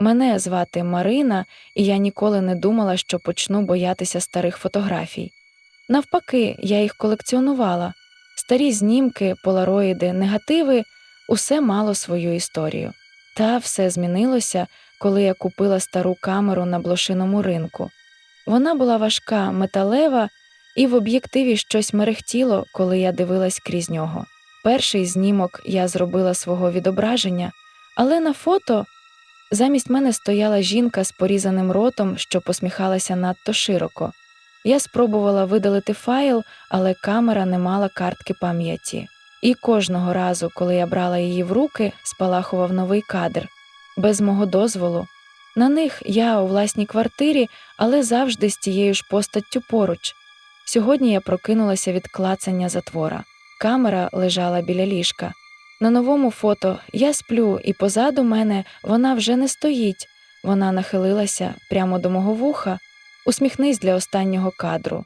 Мене звати Марина, і я ніколи не думала, що почну боятися старих фотографій. Навпаки, я їх колекціонувала. Старі знімки, полароїди, негативи усе мало свою історію. Та все змінилося, коли я купила стару камеру на блошиному ринку. Вона була важка, металева, і в об'єктиві щось мерехтіло, коли я дивилась крізь нього. Перший знімок я зробила свого відображення, але на фото замість мене стояла жінка з порізаним ротом, що посміхалася надто широко. Я спробувала видалити файл, але камера не мала картки пам'яті. І кожного разу, коли я брала її в руки, спалахував новий кадр без мого дозволу. На них я у власній квартирі, але завжди з тією ж постаттю поруч. Сьогодні я прокинулася від клацання затвора. Камера лежала біля ліжка. На новому фото я сплю, і позаду мене вона вже не стоїть. Вона нахилилася прямо до мого вуха. Усміхнись для останнього кадру.